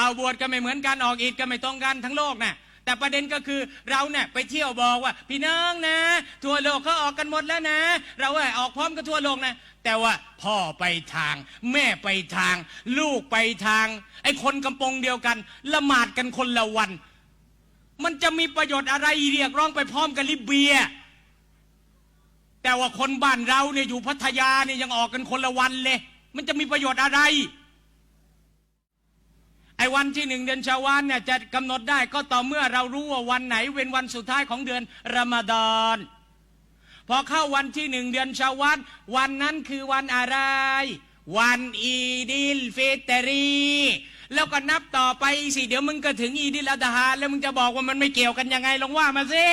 เข้าบวชก็ไม่เหมือนกันออกอีดก็ไม่ตรงกันทั้งโลกน่ะแต่ประเด็นก็คือเราเนี่ยไปเที่ยวบอกว่า พี่น้องนะ ทั่วโลกเขาออกกันหมดแล้วนะ เราอะออกพร้อมกันทั่วโลกนะ แต่ว่าพ่อไปทาง แม่ไปทาง ลูกไปทาง ไอ้คนกำปงเดียวกัน ละหมาดกันคนละวัน มันจะมีประโยชน์อะไรเรียกร้องไปพร้อมกับลิเบีย แต่ว่าคนบ้านเราเนี่ยอยู่พัทยาเนี่ยยังออกกันคนละวันเลย มันจะมีประโยชน์อะไร ไอ้วันที่หนึ่งเดือนชาวานเนี่ยจะกำหนดได้ก็ต่อเมื่อเรารู้ว่าวันไหนเป็นวันสุดท้ายของเดือนรอมฎอนพอเข้าวันที่หนึ่งเดือนชาวานวันนั้นคือวันอะไร วันอีดิลฟิตรีแล้วก็นับต่อไปสิเดี๋ยวมึงก็ถึงอีดิลอัดฮาแล้วมึงจะบอกว่ามันไม่เกี่ยวกันยังไงลองว่ามาสิ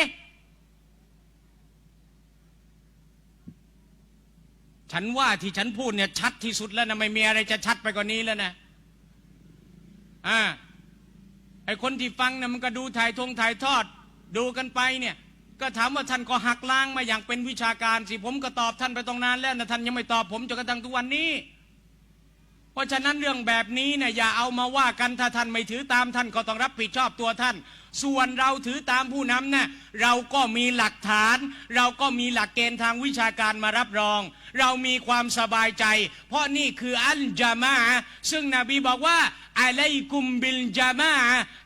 ฉันว่าที่ฉันพูดเนี่ยชัดที่สุดแล้วนะไม่มีอะไรจะชัดไปกว่านี้แล้วนะ อ่าไอคนที่ฟังเนี่ยมันก็ดูถ่ายทงถ่ายทอด ดูกันไปเนี่ย ก็ถามว่าท่านก็หักล้างมาอย่างเป็นวิชาการสิผมก็ตอบท่านไปตรงนั้นแล้วนะท่านยังไม่ตอบผมจนกระทั่งทุกวันนี้ ราะฉะนั้นเรื่องแบบนี้เนี่ยอย่าเอามาว่ากันถ้าท่านไม่ถือตามท่านก็ต้องรับผิดชอบตัวท่าน ส่วนเราถือตามผู้นำนะ่ะเราก็มีหลักฐาน เราก็มีหลักเกณฑ์ทางวิชาการมารับรอง เรามีความสบายใจ เพราะนี่คืออัลจามาซึ่งนบีบอกว่าอะลัยกุมบิลจามา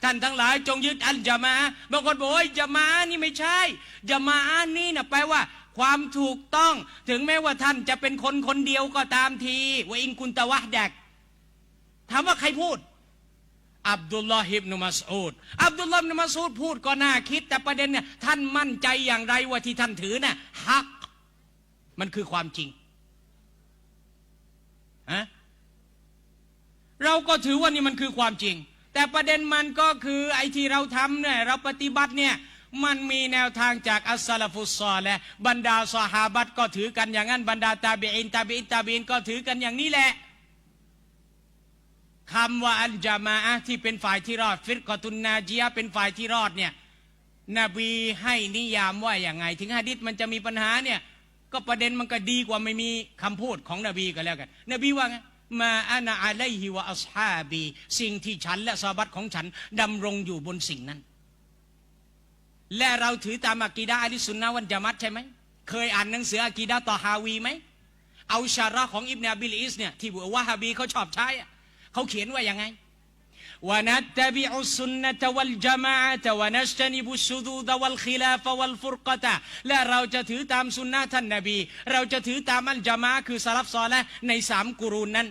ท่านทั้งหลายจงยึดอัลจามาบางคนบอกว่าจามานี่ไม่ใช่จามานี่นะแปลว่า ความถูกต้องถึงแม้ว่าท่านจะเป็นคนคนเดียวก็ตามทีว่าอินกุนตะวะแดกถามว่าใครพูด อับดุลลอฮิบนุมัสอูดอับดุลลอฮิบนุมัสอูดพูดก็น่าคิด แต่ประเด็นเนี่ยท่านมั่นใจอย่างไรว่าที่ท่านถือน่ะฮัก มันคือความจริงฮะเราก็ถือว่านี่มันคือความจริง แต่ประเด็นมันก็คือไอ้ที่เราทำเนี่ยเราปฏิบัติเนี่ย มันมีแนวทางจากอัสลฟุสซอลและบรรดาสหาบัตก็ถือกันอย่างนั้นบรรดาตาเบอินตาเบอินตาเบอินก็ถือกันอย่างนี้แหละคำว่าอัลจามาอะห์ที่เป็นฝ่ายที่รอด ฟิรกอตุนนาจียเป็นฝ่ายที่รอดเนี่ยนบีให้นิยามว่าอย่างไง ถึงหะดิษมันจะมีปัญหาเนี่ยก็ประเด็นมันก็ดีกว่าไม่มีคำพูดของนบีก็แล้วกัน นบีว่าไงมาอานาอะลัยฮิวะอัสฮาบี สิ่งที่ฉันและซาบัตของฉันดำรงอยู่บนสิ่งนั้น และเราถือตามอากีดะห์อะลิสุนนะวันจามัตใช่ไหม เคยอ่านหนังสืออากีดะห์ตอฮาวีไหม เอาชาระของอิบนาบิลอิสเนี่ยที่วะฮาบีเขาชอบใช้เขาเขียนว่ายังไงวนัตตบิอุสุนนะตวัลจามะตวนัสตนิบุสุดูดวัลขิลาฟวัลฟุรกตะและเราจะถือตามสุนนะท่านนบี เราจะถือตามอัลจามะคือสลับซอและในสามกุรูนนั้น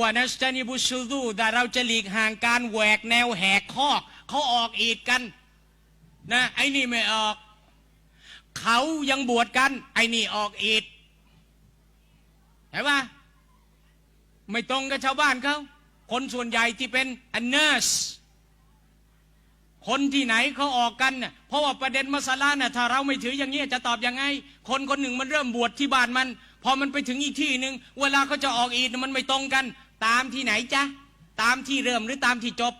วนัสตนิบุสุดูดเราจะหลีกห่างการแหวกแนวแหกคอเขาออกอีดกัน นะไอ้นี่ไม่ออก เขายังบวชกัน ไอ้นี่ออกอีดเห็นปะไม่ตรงกับชาวบ้านเขาคนส่วนใหญ่ที่เป็นอันเนสคนที่ไหนเขาออกกันน่ะเพราะว่าประเด็นมัสลาน่ะถ้าเราไม่ถืออย่างนี้จะตอบยังไง คนคนหนึ่งมันเริ่มบวชที่บ้านมัน พอมันไปถึงอีกที่หนึ่งเวลาเขาจะออกอีดมันไม่ตรงกัน ตามที่ไหนจ๊ะตามที่เริ่มหรือตามที่จบ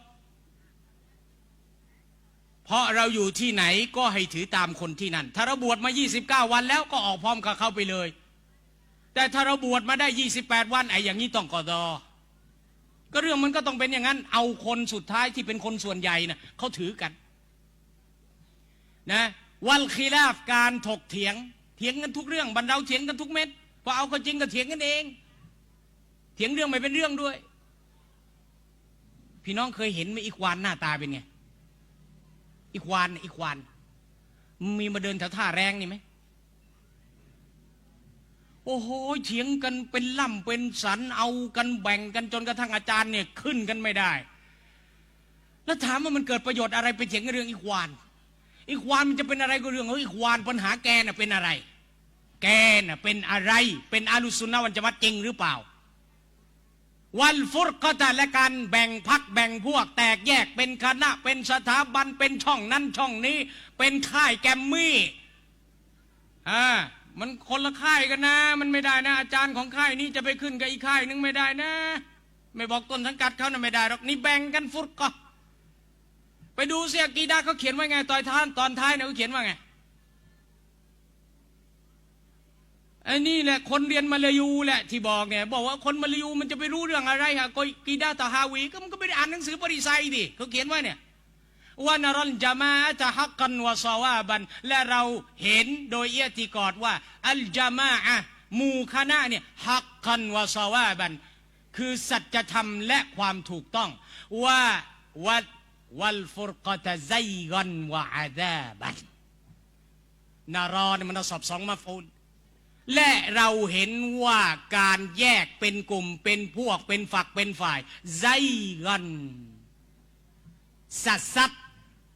เพราะเราอยู่ที่ไหนก็ให้ถือตามคนที่นั่น ถ้าเราบวชมา 29 วันแล้วก็ออกพร้อมกับเขาไปเลย แต่ถ้าเราบวชมาได้ 28 วันไอ้อย่างนี้ต้องกอดอ ก็เรื่องมันก็ต้องเป็นอย่างนั้น เอาคนสุดท้ายที่เป็นคนส่วนใหญ่นะเขาถือกันนะวัลคีลาฟการถกเถียง เถียงกันทุกเรื่องบรรเราเถียงกันทุกเม็ดพอเอาก็จริงก็เถียงกันเอง เถียงเรื่องไม่เป็นเรื่องด้วย พี่น้องเคยเห็นไหมอีควานหน้าตาเป็นไง อีควานน่ะอีควาน มีมาเดินแถวท่าแรงนี่ไหมโอ้โหเถียงกันเป็นล่ำเป็นสันเอากันแบ่งกันจนกระทั่งอาจารย์เนี่ยขึ้นกันไม่ได้ แล้วถามว่ามันเกิดประโยชน์อะไรไปเถียงกันเรื่องอีควาน อีควานมันจะเป็นอะไรก็เรื่องของอีควานปัญหาแกน่ะเป็นอะไร แกน่ะเป็นอะไร เป็นอาลุสุนนะวันจะมัดจริงหรือเปล่า วันฟุรก็แต่และการแบ่งพักแบ่งพวกแตกแยกเป็นคณะเป็นสถาบันเป็นช่องนั้นช่องนี้ เป็นค่ายแกมมี่อ่ามันคนละค่ายกันนะ มันไม่ได้นะ อาจารย์ของค่ายนี้จะไปขึ้นกับอีกค่ายนึงไม่ได้นะ ไม่บอกต้นสังกัดเขานะไม่ได้หรอกนี่แบ่งกันฟุรก็ ไปดูเสียกีดาเขาเขียนว่าไงตอนท้ายตอนท้ายเนี่ยเขาเขียนว่าไง ไอ้นี่แหละคนเรียนมาลายูแหละที่บอกเนี่ยบอกว่าคนมาลายูมันจะไปรู้เรื่องอะไรฮะกกีดาตาฮาวีก็มันก็ไม่ได้อ่านหนังสือปริไซดิเขาเขียนไว้เนี่ยว่านรันจามาอะตะฮักกันวะซาวาบัน และเราเห็นโดยเอียติกอดว่า อัลจามาอะมูคณะเนี่ยฮักกันวะซาวาบัน คือสัจธรรมและความถูกต้อง ว่าวัดวัลฟุรกตะไซกันวะอาดาบันนารอนมันเอาสอบสองมาฟูล และเราเห็นว่าการแยกเป็นกลุ่มเป็นพวกเป็นฝักเป็นฝ่ายไซกันสัตซัด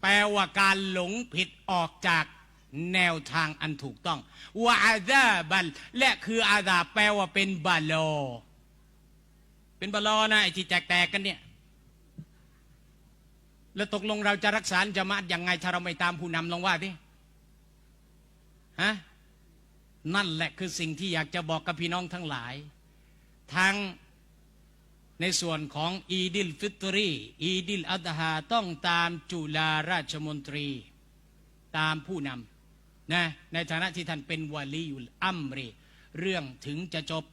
แปลว่าการหลงผิดออกจากแนวทางอันถูกต้องว่าอาดาบันและคืออาดาแปลว่าเป็นบาโลเป็นบาลอนะไอ้ที่แตกแตกกันเนี่ยแล้วตกลงเราจะรักษาจะมาอย่างไงถ้าเราไม่ตามผู้นำลองว่าดิฮะ นั่นแหละคือสิ่งที่อยากจะบอกกับพี่น้องทั้งหลาย ทั้งในส่วนของอีดิลฟิตรีอีดิลอัตฮาต้องตามจุฬาราชมนตรี ตามผู้นำนะในฐานะที่ท่านเป็นวาลียุลอัมรีเรื่องถึงจะจบ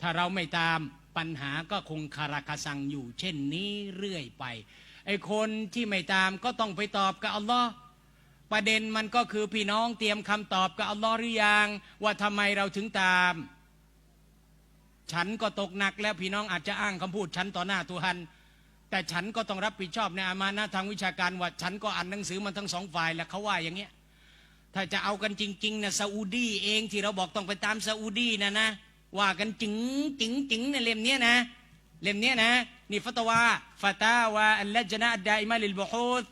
ถ้าเราไม่ตามปัญหาก็คงคาราคาซังอยู่ เช่นนี้เรื่อยไปไอคนที่ไม่ตามก็ต้องไปตอบกับอัลลอฮ์ ประเด็นมันก็คือพี่น้องเตรียมคำตอบกับอัลลอฮ์หรือยังว่าทำไมเราถึงตาม ฉันก็ตกหนักแล้วพี่น้องอาจจะอ้างคำพูดฉันต่อหน้าตุฮัน แต่ฉันก็ต้องรับผิดชอบในอามานะทางวิชาการว่าฉันก็อ่านหนังสือมันทั้งสองฝ่ายแล้วเขาว่าอย่างเงี้ยถ้าจะเอากันจริงๆนะซาอุดีเองที่เราบอกต้องไปตามซาอุดีนะนะว่ากันจิงจิงจิงในเล่มเนี้ยนะเล่มเนี้ยนะนี่ฟัตวาฟตาวาอัลลจนะดาอิมาลิลบุฮูธ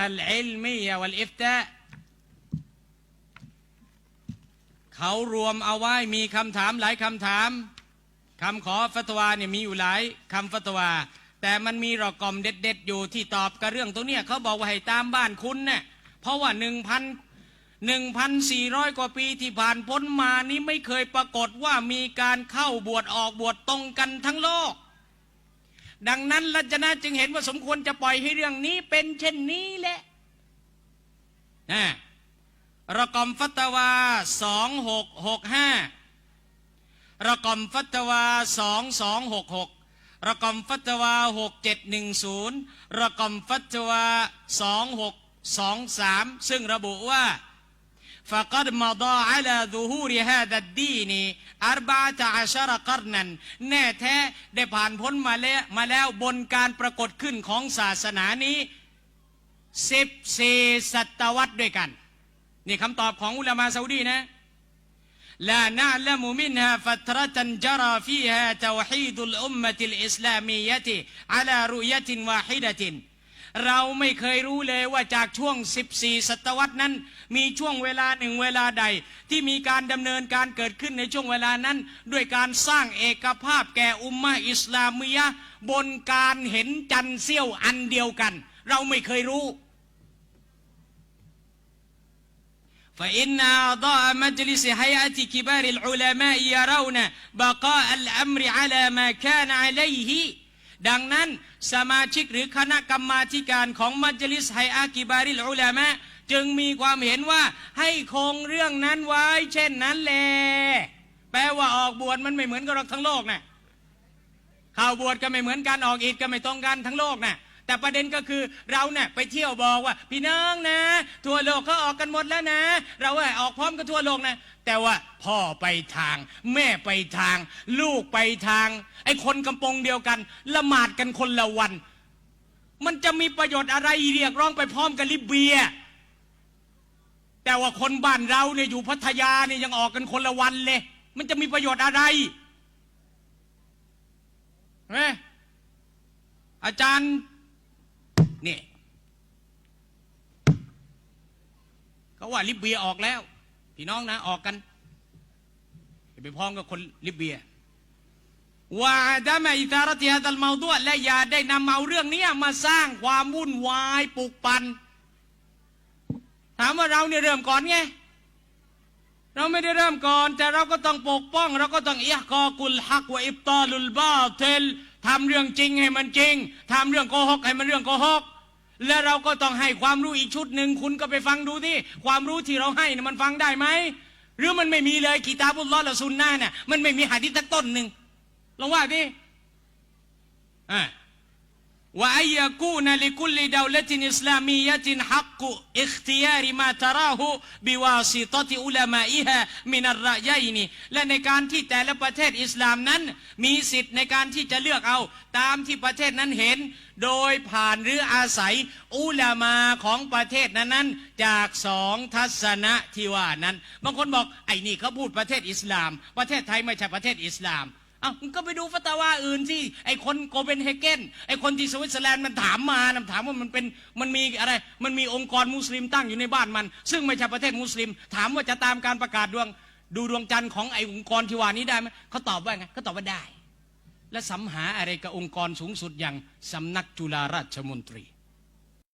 อัลอิลมียะวัลอิฟตาเขารวมเอาไว้มีคำถามหลายคำถามคำขอฟัตวาเนี่ยมีอยู่หลายคำฟัตวา แต่มันมีรอกอมเด็ด ๆ อยู่ที่ตอบกับเรื่องตรงเนี้ยเขาบอกว่าให้ตามบ้านคุณเนี่ยเพราะว่าหนึ่งพัน1,400กว่าปีที่ผ่านพ้นมานี้ไม่เคยปรากฏว่ามีการเข้าบวชออกบวชตรงกันทั้งโลก ดังนั้นลัจนะจึงเห็นว่าสมควรจะปล่อยให้เรื่องนี้เป็นเช่นนี้แหละนะระกอมฟัตวา2665ระกอมฟัตวา2266ระกอมฟัตวา6710ระกอมฟัตวา2623ซึ่งระบุว่า فقد مضى على ظهور هذا الدين أربعة عشر قرنا แน่แท้ได้ผ่านพ้นมาแล้วมาแล้วบนการปรากฏขึ้นของศาสนานี้สิบสี่ศตวรรษด้วยกัน นี่คำตอบของอุลามาซาอุดีนะ لا نعلم منها فترة جرى فيها توحيد الأمة الإسلامية على رؤية واحدة เราไม่เคยรู้เลยว่าจากช่วง 14 ศตวรรษนั้น มีช่วงเวลาหนึ่งเวลาใด ที่มีการดำเนินการเกิดขึ้นในช่วงเวลานั้น ด้วยการสร้างเอกภาพแก่อุมมะอิสลามียะห์บนการเห็นจันทร์เสี้ยวอันเดียวกัน เราไม่เคยรู้ فإن أعضاء مجلس هيئة كبار العلماء يرون بقاء الأمر على ما كان عليه ดังนั้นสมาชิกหรือคณะกรรมาการของมัจลิสไฮอากิบาริลอุลามะจึงมีความเห็นว่าให้คงเรื่องนั้นไว้ เช่นนั้นแหละแปลว่าออกบวชมันไม่เหมือนกับเราทั้งโลกนะเข้าบวชก็ไม่เหมือนกันออกอิดก็ไม่ตรงกันทั้งโลกน่ะ แต่ประเด็นก็คือเราเนี่ยไปเที่ยวบอกว่า พี่น้องนะ ทั่วโลกเขาออกกันหมดแล้วนะ เราอะออกพร้อมกันทั่วโลกนะ แต่ว่าพ่อไปทาง แม่ไปทาง ลูกไปทาง ไอ้คนกำปงเดียวกัน ละหมาดกันคนละวัน มันจะมีประโยชน์อะไรเรียกร้องไปพร้อมกับลิเบีย แต่ว่าคนบ้านเราเนี่ยอยู่พัทยาเนี่ยยังออกกันคนละวันเลย มันจะมีประโยชน์อะไรเฮ้อาจารย์ เนี่ยเขาว่าลิเบียออกแล้วพี่น้องนะออกกันอย่าไปพ้องกับคนลิเบียว่าดามอิตารติฮะตัลมาตัวและอย่าได้นำเอาเรื่องนี้มาสร้างความวุ่นวายปลุกปั่นถามว่าเราเนี่ยเริ่มก่อนไงเราไม่ได้เริ่มก่อน แต่เราก็ต้องปกป้อง เราก็ต้องเอียกอกุลฮักวะอิบตาลุลบาเทล ทำเรื่องจริงให้มันจริงทำเรื่องโกหกให้มันเรื่องโกหกและเราก็ต้องให้ความรู้อีกชุดหนึ่งคุณก็ไปฟังดูที่ความรู้ที่เราให้นะมันฟังได้ไหมหรือมันไม่มีเลยกีตาบุลลอละซุนน่าเนี่ยมันไม่มีหะดีษสักต้นหนึ่งลองว่าดิอ่า ว่าอายกูนลิคุลิดาวลตินอิสลามียะตินฮักกุอิขติยาริมาตาราหูบิวาสิตติอุลามาอิฮะมินัรรายนีและในการที่แต่ละประเทศอิสลามนั้น มีสิทธิในการที่จะเลือกเอา ตามที่ประเทศนั้นเห็น โดยผ่านหรืออาศัยอุลามาของประเทศนั้นนั้นจากสองทัศนะที่ว่านั้น บางคนบอกไอ้นี่เขาพูดประเทศอิสลาม ประเทศไทยไม่ใช่ประเทศอิสลาม อ้ามึงก็ไปดูฟัตาวาอื่นสิไอคนโกเปนเฮเกนไอคนที่สวิตเซอร์แลนด์มันถามมานะถามว่ามันเป็นมันมีอะไร มันมีองค์กรมุสลิมตั้งอยู่ในบ้านมัน ซึ่งไม่ใช่ประเทศมุสลิม ถามว่าจะตามการประกาศดวง ดูดวงจันทร์ของไอองค์กรที่ว่านี้ได้ไหมเขาตอบว่าไงเขาตอบว่าได้ และสัมหาอะไรกับองค์กรสูงสุดอย่างสำนักจุฬาราชมนตรี